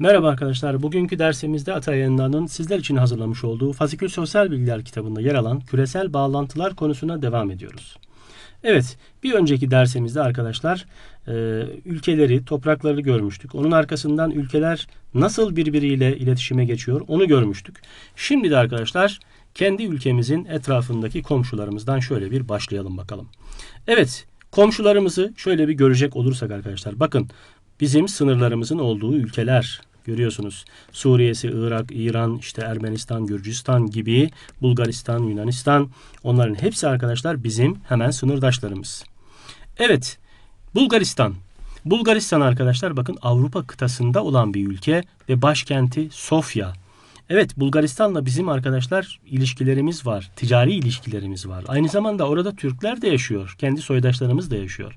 Merhaba arkadaşlar. Bugünkü dersimizde Atay Yayınları'nın sizler için hazırlamış olduğu Fasikül Sosyal Bilgiler kitabında yer alan küresel bağlantılar konusuna devam ediyoruz. Evet, bir önceki dersimizde arkadaşlar e, ülkeleri, toprakları görmüştük. Onun arkasından ülkeler nasıl birbiriyle iletişime geçiyor onu görmüştük. Şimdi de arkadaşlar kendi ülkemizin etrafındaki komşularımızdan şöyle bir başlayalım bakalım. Evet, komşularımızı şöyle bir görecek olursak arkadaşlar bakın bizim sınırlarımızın olduğu ülkeler görüyorsunuz. Suriye'si, Irak, İran, işte Ermenistan, Gürcistan gibi Bulgaristan, Yunanistan onların hepsi arkadaşlar bizim hemen sınırdaşlarımız. Evet, Bulgaristan. Bulgaristan arkadaşlar bakın Avrupa kıtasında olan bir ülke ve başkenti Sofya. Evet Bulgaristan'la bizim arkadaşlar ilişkilerimiz var. Ticari ilişkilerimiz var. Aynı zamanda orada Türkler de yaşıyor. Kendi soydaşlarımız da yaşıyor.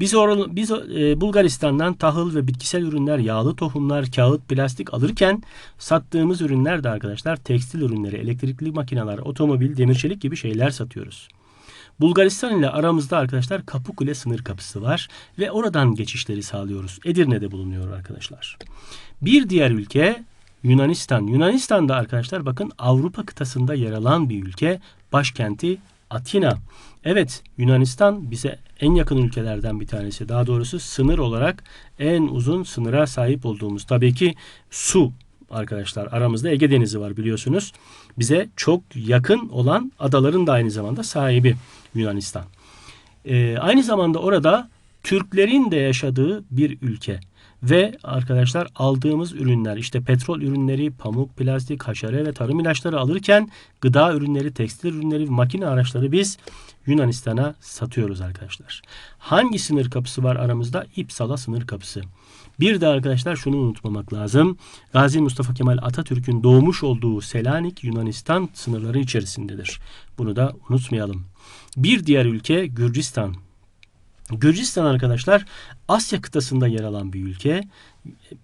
Biz, or biz e, Bulgaristan'dan tahıl ve bitkisel ürünler, yağlı tohumlar, kağıt, plastik alırken sattığımız ürünler de arkadaşlar tekstil ürünleri, elektrikli makineler, otomobil, demir çelik gibi şeyler satıyoruz. Bulgaristan ile aramızda arkadaşlar Kapıkule sınır kapısı var ve oradan geçişleri sağlıyoruz. Edirne'de bulunuyor arkadaşlar. Bir diğer ülke Yunanistan. Yunanistan'da arkadaşlar bakın Avrupa kıtasında yer alan bir ülke. Başkenti Atina. Evet Yunanistan bize en yakın ülkelerden bir tanesi. Daha doğrusu sınır olarak en uzun sınıra sahip olduğumuz. Tabii ki su arkadaşlar aramızda Ege Denizi var biliyorsunuz. Bize çok yakın olan adaların da aynı zamanda sahibi Yunanistan. Ee, aynı zamanda orada Türklerin de yaşadığı bir ülke. Ve arkadaşlar aldığımız ürünler işte petrol ürünleri, pamuk, plastik, haşere ve tarım ilaçları alırken gıda ürünleri, tekstil ürünleri, makine araçları biz Yunanistan'a satıyoruz arkadaşlar. Hangi sınır kapısı var aramızda? İpsala sınır kapısı. Bir de arkadaşlar şunu unutmamak lazım. Gazi Mustafa Kemal Atatürk'ün doğmuş olduğu Selanik Yunanistan sınırları içerisindedir. Bunu da unutmayalım. Bir diğer ülke Gürcistan. Gürcistan arkadaşlar Asya kıtasında yer alan bir ülke.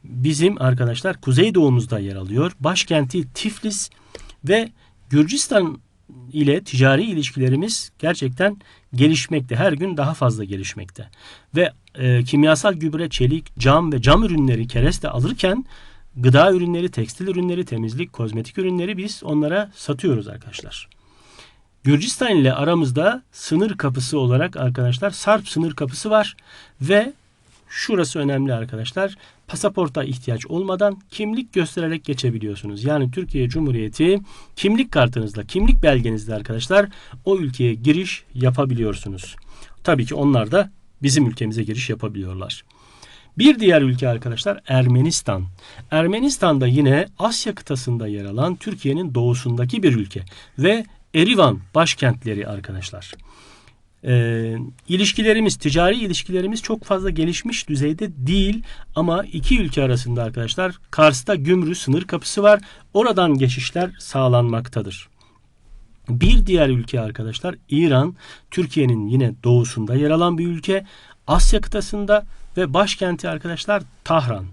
Bizim arkadaşlar kuzeydoğumuzda yer alıyor. Başkenti Tiflis ve Gürcistan ile ticari ilişkilerimiz gerçekten gelişmekte. Her gün daha fazla gelişmekte. Ve e, kimyasal gübre, çelik, cam ve cam ürünleri kereste alırken gıda ürünleri, tekstil ürünleri, temizlik, kozmetik ürünleri biz onlara satıyoruz arkadaşlar. Gürcistan ile aramızda sınır kapısı olarak arkadaşlar Sarp sınır kapısı var ve şurası önemli arkadaşlar. Pasaporta ihtiyaç olmadan kimlik göstererek geçebiliyorsunuz. Yani Türkiye Cumhuriyeti kimlik kartınızla, kimlik belgenizle arkadaşlar o ülkeye giriş yapabiliyorsunuz. Tabii ki onlar da bizim ülkemize giriş yapabiliyorlar. Bir diğer ülke arkadaşlar Ermenistan. Ermenistan da yine Asya kıtasında yer alan Türkiye'nin doğusundaki bir ülke ve Erivan başkentleri arkadaşlar. E, ilişkilerimiz, ticari ilişkilerimiz çok fazla gelişmiş düzeyde değil ama iki ülke arasında arkadaşlar Kars'ta Gümrü sınır kapısı var. Oradan geçişler sağlanmaktadır. Bir diğer ülke arkadaşlar İran, Türkiye'nin yine doğusunda yer alan bir ülke. Asya kıtasında ve başkenti arkadaşlar Tahran.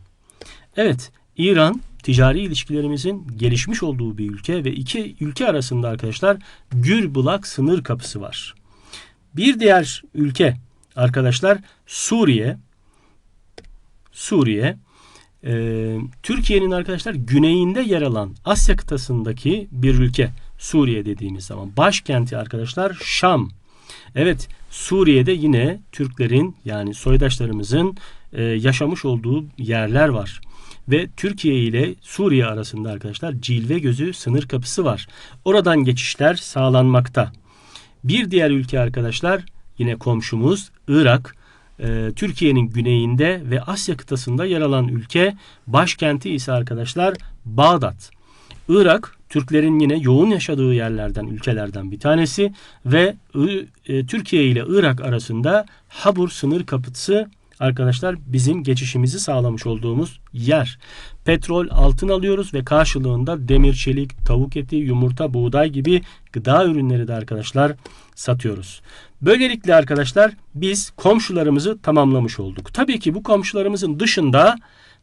Evet, İran ticari ilişkilerimizin gelişmiş olduğu bir ülke ve iki ülke arasında arkadaşlar Gürbulak sınır kapısı var. Bir diğer ülke arkadaşlar Suriye. Suriye e, Türkiye'nin arkadaşlar güneyinde yer alan Asya kıtasındaki bir ülke. Suriye dediğimiz zaman başkenti arkadaşlar Şam. Evet Suriye'de yine Türklerin yani soydaşlarımızın e, yaşamış olduğu yerler var. Ve Türkiye ile Suriye arasında arkadaşlar Cilve Gözü sınır kapısı var. Oradan geçişler sağlanmakta. Bir diğer ülke arkadaşlar yine komşumuz Irak. Ee, Türkiye'nin güneyinde ve Asya kıtasında yer alan ülke başkenti ise arkadaşlar Bağdat. Irak Türklerin yine yoğun yaşadığı yerlerden, ülkelerden bir tanesi ve e, Türkiye ile Irak arasında Habur sınır kapısı arkadaşlar bizim geçişimizi sağlamış olduğumuz yer. Petrol, altın alıyoruz ve karşılığında demir, çelik, tavuk eti, yumurta, buğday gibi gıda ürünleri de arkadaşlar satıyoruz. Böylelikle arkadaşlar biz komşularımızı tamamlamış olduk. Tabii ki bu komşularımızın dışında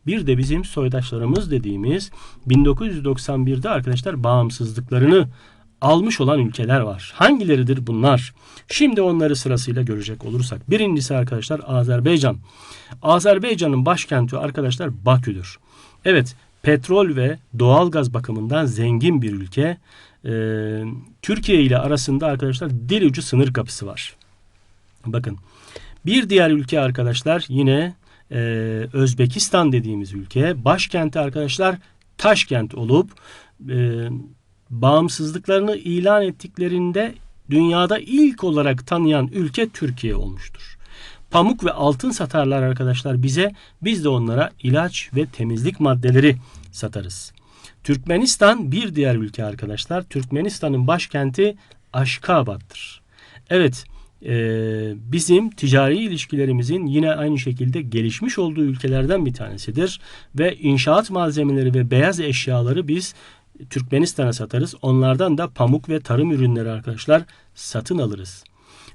bir de bizim soydaşlarımız dediğimiz 1991'de arkadaşlar bağımsızlıklarını almış olan ülkeler var. Hangileridir bunlar? Şimdi onları sırasıyla görecek olursak. Birincisi arkadaşlar Azerbaycan. Azerbaycan'ın başkenti arkadaşlar Bakü'dür. Evet petrol ve doğalgaz bakımından zengin bir ülke. Ee, Türkiye ile arasında arkadaşlar dil ucu sınır kapısı var. Bakın bir diğer ülke arkadaşlar yine e, Özbekistan dediğimiz ülke. Başkenti arkadaşlar Taşkent olup e, bağımsızlıklarını ilan ettiklerinde dünyada ilk olarak tanıyan ülke Türkiye olmuştur. Pamuk ve altın satarlar arkadaşlar bize. Biz de onlara ilaç ve temizlik maddeleri satarız. Türkmenistan bir diğer ülke arkadaşlar. Türkmenistan'ın başkenti Aşkabat'tır. Evet, e, bizim ticari ilişkilerimizin yine aynı şekilde gelişmiş olduğu ülkelerden bir tanesidir. Ve inşaat malzemeleri ve beyaz eşyaları biz Türkmenistan'a satarız. Onlardan da pamuk ve tarım ürünleri arkadaşlar satın alırız.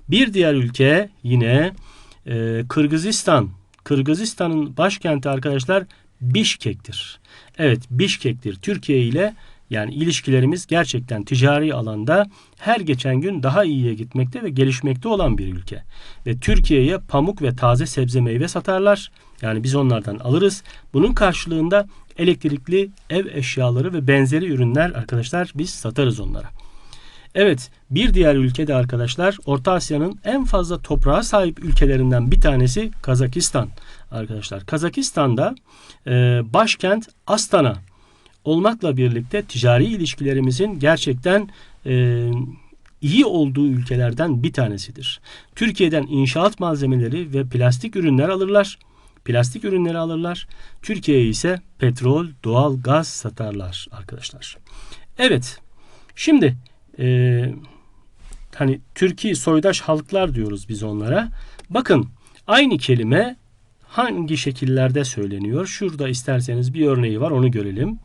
Bir diğer ülke yine e, Kırgızistan. Kırgızistan'ın başkenti arkadaşlar Bişkek'tir. Evet Bişkek'tir. Türkiye ile yani ilişkilerimiz gerçekten ticari alanda her geçen gün daha iyiye gitmekte ve gelişmekte olan bir ülke. Ve Türkiye'ye pamuk ve taze sebze meyve satarlar. Yani biz onlardan alırız. Bunun karşılığında elektrikli ev eşyaları ve benzeri ürünler arkadaşlar biz satarız onlara. Evet bir diğer ülkede arkadaşlar Orta Asya'nın en fazla toprağa sahip ülkelerinden bir tanesi Kazakistan. Arkadaşlar Kazakistan'da e, başkent Astana olmakla birlikte ticari ilişkilerimizin gerçekten e, iyi olduğu ülkelerden bir tanesidir. Türkiye'den inşaat malzemeleri ve plastik ürünler alırlar. Plastik ürünleri alırlar. Türkiye'ye ise petrol, doğal gaz satarlar arkadaşlar. Evet. Şimdi e, hani Türkiye soydaş halklar diyoruz biz onlara. Bakın aynı kelime hangi şekillerde söyleniyor? Şurada isterseniz bir örneği var onu görelim.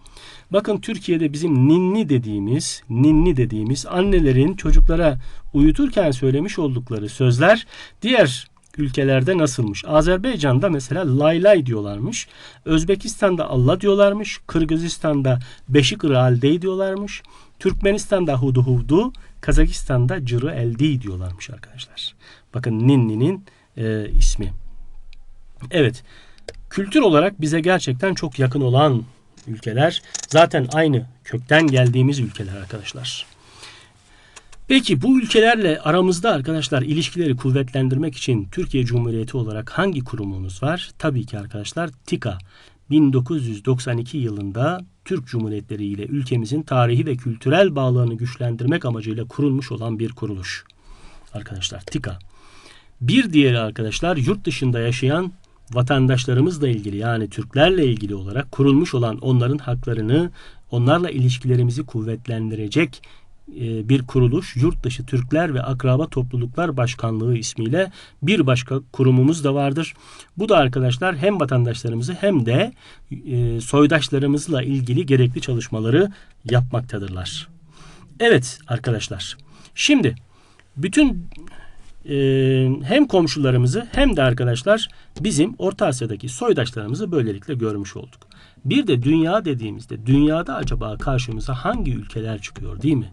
Bakın Türkiye'de bizim ninni dediğimiz, ninni dediğimiz annelerin çocuklara uyuturken söylemiş oldukları sözler diğer ülkelerde nasılmış? Azerbaycan'da mesela lay lay diyorlarmış. Özbekistan'da Allah diyorlarmış. Kırgızistan'da beşik raldey diyorlarmış. Türkmenistan'da hudu hudu. Kazakistan'da cırı eldi diyorlarmış arkadaşlar. Bakın Ninni'nin e, ismi. Evet. Kültür olarak bize gerçekten çok yakın olan ülkeler. Zaten aynı kökten geldiğimiz ülkeler arkadaşlar. Peki bu ülkelerle aramızda arkadaşlar ilişkileri kuvvetlendirmek için Türkiye Cumhuriyeti olarak hangi kurumumuz var? Tabii ki arkadaşlar TİKA. 1992 yılında Türk Cumhuriyetleri ile ülkemizin tarihi ve kültürel bağlarını güçlendirmek amacıyla kurulmuş olan bir kuruluş. Arkadaşlar TİKA. Bir diğeri arkadaşlar yurt dışında yaşayan vatandaşlarımızla ilgili yani Türklerle ilgili olarak kurulmuş olan onların haklarını, onlarla ilişkilerimizi kuvvetlendirecek bir kuruluş Yurt Dışı Türkler ve Akraba Topluluklar Başkanlığı ismiyle bir başka kurumumuz da vardır. Bu da arkadaşlar hem vatandaşlarımızı hem de e, soydaşlarımızla ilgili gerekli çalışmaları yapmaktadırlar. Evet arkadaşlar. Şimdi bütün e, hem komşularımızı hem de arkadaşlar bizim Orta Asya'daki soydaşlarımızı böylelikle görmüş olduk. Bir de dünya dediğimizde dünyada acaba karşımıza hangi ülkeler çıkıyor değil mi?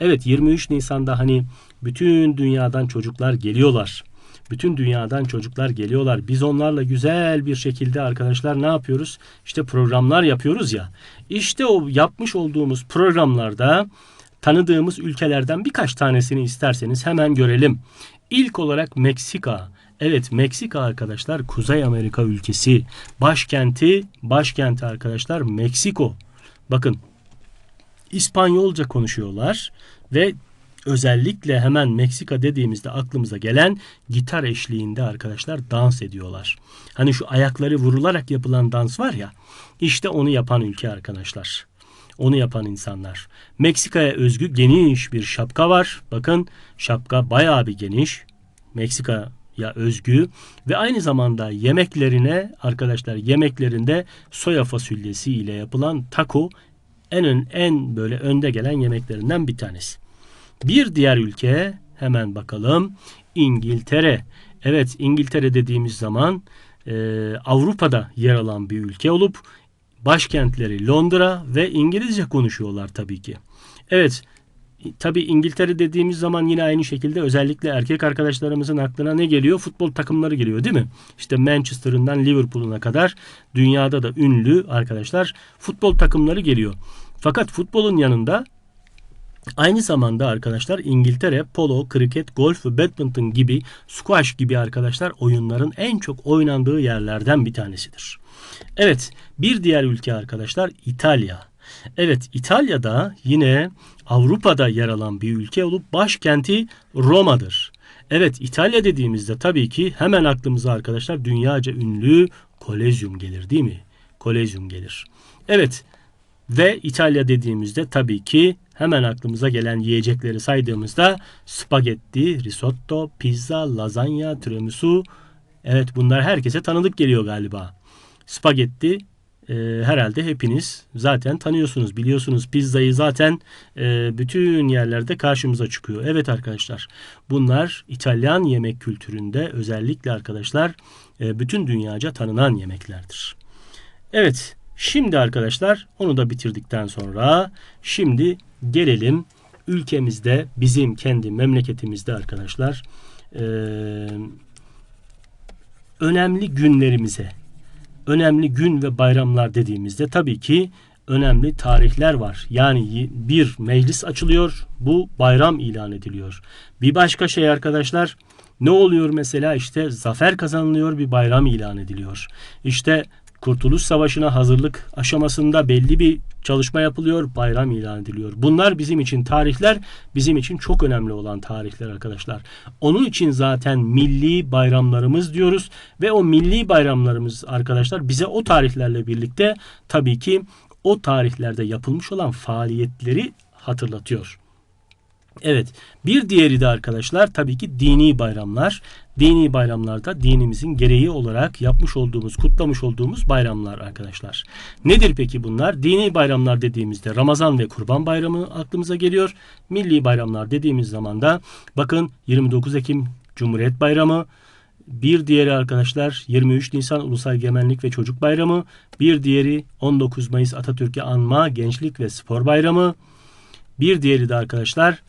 Evet 23 Nisan'da hani bütün dünyadan çocuklar geliyorlar. Bütün dünyadan çocuklar geliyorlar. Biz onlarla güzel bir şekilde arkadaşlar ne yapıyoruz? İşte programlar yapıyoruz ya. İşte o yapmış olduğumuz programlarda tanıdığımız ülkelerden birkaç tanesini isterseniz hemen görelim. İlk olarak Meksika. Evet Meksika arkadaşlar Kuzey Amerika ülkesi. Başkenti, başkenti arkadaşlar Meksiko. Bakın İspanyolca konuşuyorlar ve özellikle hemen Meksika dediğimizde aklımıza gelen gitar eşliğinde arkadaşlar dans ediyorlar. Hani şu ayakları vurularak yapılan dans var ya işte onu yapan ülke arkadaşlar. Onu yapan insanlar. Meksika'ya özgü geniş bir şapka var. Bakın şapka bayağı bir geniş. Meksika ya özgü ve aynı zamanda yemeklerine arkadaşlar yemeklerinde soya fasulyesi ile yapılan taco en ön, en böyle önde gelen yemeklerinden bir tanesi. Bir diğer ülke hemen bakalım İngiltere. Evet İngiltere dediğimiz zaman e, Avrupa'da yer alan bir ülke olup başkentleri Londra ve İngilizce konuşuyorlar tabii ki. Evet Tabi İngiltere dediğimiz zaman yine aynı şekilde özellikle erkek arkadaşlarımızın aklına ne geliyor? Futbol takımları geliyor değil mi? İşte Manchester'ından Liverpool'una kadar dünyada da ünlü arkadaşlar futbol takımları geliyor. Fakat futbolun yanında Aynı zamanda arkadaşlar İngiltere polo, kriket, golf ve badminton gibi squash gibi arkadaşlar oyunların en çok oynandığı yerlerden bir tanesidir. Evet bir diğer ülke arkadaşlar İtalya. Evet İtalya'da yine Avrupa'da yer alan bir ülke olup başkenti Roma'dır. Evet İtalya dediğimizde tabii ki hemen aklımıza arkadaşlar dünyaca ünlü Kolezyum gelir değil mi? Kolezyum gelir. Evet ve İtalya dediğimizde tabii ki hemen aklımıza gelen yiyecekleri saydığımızda spagetti, risotto, pizza, lazanya, tiramisu. Evet bunlar herkese tanıdık geliyor galiba. Spagetti e, herhalde hepiniz zaten tanıyorsunuz, biliyorsunuz. Pizzayı zaten e, bütün yerlerde karşımıza çıkıyor. Evet arkadaşlar bunlar İtalyan yemek kültüründe özellikle arkadaşlar e, bütün dünyaca tanınan yemeklerdir. Evet Şimdi arkadaşlar onu da bitirdikten sonra şimdi gelelim ülkemizde bizim kendi memleketimizde arkadaşlar e, önemli günlerimize önemli gün ve bayramlar dediğimizde tabii ki önemli tarihler var. Yani bir meclis açılıyor, bu bayram ilan ediliyor. Bir başka şey arkadaşlar ne oluyor mesela işte zafer kazanılıyor bir bayram ilan ediliyor. İşte Kurtuluş Savaşı'na hazırlık aşamasında belli bir çalışma yapılıyor, bayram ilan ediliyor. Bunlar bizim için tarihler, bizim için çok önemli olan tarihler arkadaşlar. Onun için zaten milli bayramlarımız diyoruz ve o milli bayramlarımız arkadaşlar bize o tarihlerle birlikte tabii ki o tarihlerde yapılmış olan faaliyetleri hatırlatıyor. Evet bir diğeri de arkadaşlar tabii ki dini bayramlar. Dini bayramlarda dinimizin gereği olarak yapmış olduğumuz, kutlamış olduğumuz bayramlar arkadaşlar. Nedir peki bunlar? Dini bayramlar dediğimizde Ramazan ve Kurban Bayramı aklımıza geliyor. Milli bayramlar dediğimiz zaman da bakın 29 Ekim Cumhuriyet Bayramı, bir diğeri arkadaşlar 23 Nisan Ulusal Egemenlik ve Çocuk Bayramı, bir diğeri 19 Mayıs Atatürk'ü anma Gençlik ve Spor Bayramı, bir diğeri de arkadaşlar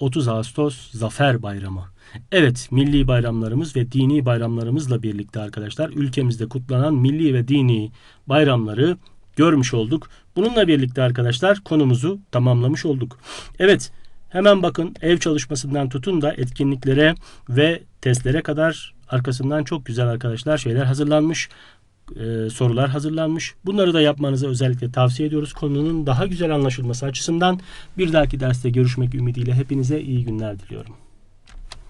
30 Ağustos Zafer Bayramı. Evet, milli bayramlarımız ve dini bayramlarımızla birlikte arkadaşlar ülkemizde kutlanan milli ve dini bayramları görmüş olduk. Bununla birlikte arkadaşlar konumuzu tamamlamış olduk. Evet, hemen bakın ev çalışmasından tutun da etkinliklere ve testlere kadar arkasından çok güzel arkadaşlar şeyler hazırlanmış e, sorular hazırlanmış. Bunları da yapmanızı özellikle tavsiye ediyoruz. Konunun daha güzel anlaşılması açısından bir dahaki derste görüşmek ümidiyle hepinize iyi günler diliyorum.